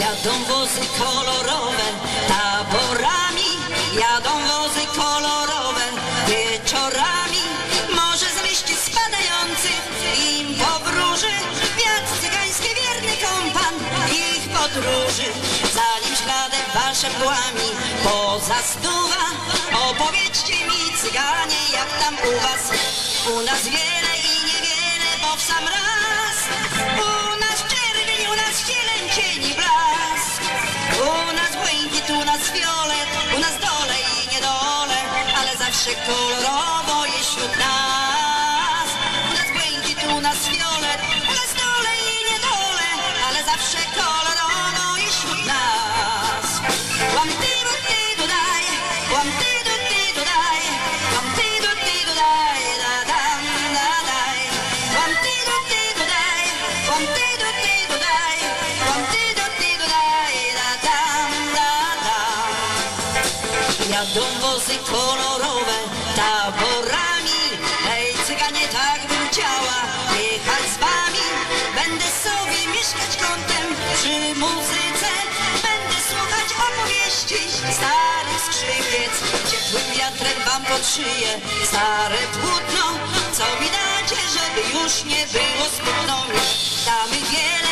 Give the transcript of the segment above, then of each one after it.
Jadą wozy kolorowe taborami, jadą wozy kolorowe wieczorami. Może z liści spadających im powróży wiatr cygański wierny kompan ich podróży. Zanim śladem wasze mgłami poza stuwa, opowiedzcie mi cyganie jak tam u was. U nas wiele i niewiele, bo w sam raz. Kolorowo jest wśród nas. U nas błękit, nas fiolet, u nas dole i niedole, ale zawsze kolorowo jest wśród nas. Łam ty, du, ty, du, daj, łam ty, du, ty, du, daj, łam ty, du, ty, du, daj, da, dam, da, daj. Łam ty, du, ty, du, daj, łam ty, du, ty, du, daj, łam ty, du, ty, du, daj, da, dam, da, dam. Jadą wozy kolorowe chciała jechać z wami. Będę sobie mieszkać kątem. Przy muzyce Będę słuchać opowieści. Starych skrzypiec Ciepłym wiatrem wam pod szyję stare płótno Co mi dacie, żeby już nie było smutno. Damy wiele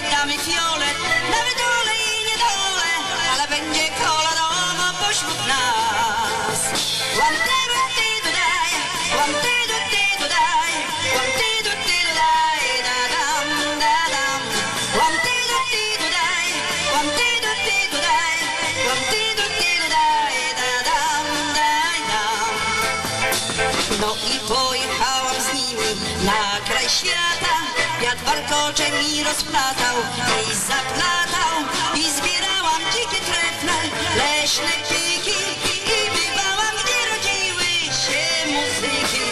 Błękit, damy fiolet, damy dole i niedole Ale będzie kolorowo pośród nas ty, du, daj, łam ty, du, ty, du, daj, łam ty, du, ty, du, daj, da, dam, da, dam. Ty, du, daj, łam ty, du, ty, du, daj, łam ty, du, ty, du, daj, da, dam, daj, dam. No i pojechałam z nimi na kraj świata Wiatr warkocze mi rozplatał. I zaplatał I zbierałam dzikie trefne, leśne piki I bywałam, gdzie rodziły się muzyki.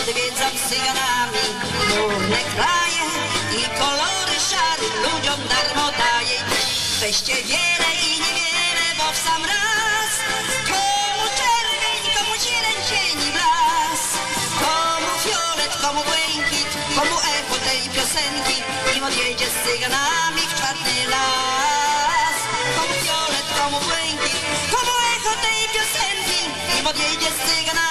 Odwiedzam z cyganami górne kraje I kolory szary ludziom darmo daję. Weźcie wiele i niewiele, bo w sam raz. Komu czerwień, komu zieleń, cień i blask. Komu fiolet, komu komu echo tej piosenki Nim odjedzie z cyganami w czarny las Komu fiolet, komu błękit, komu echo tej piosenki Nim odjedzie z cyganami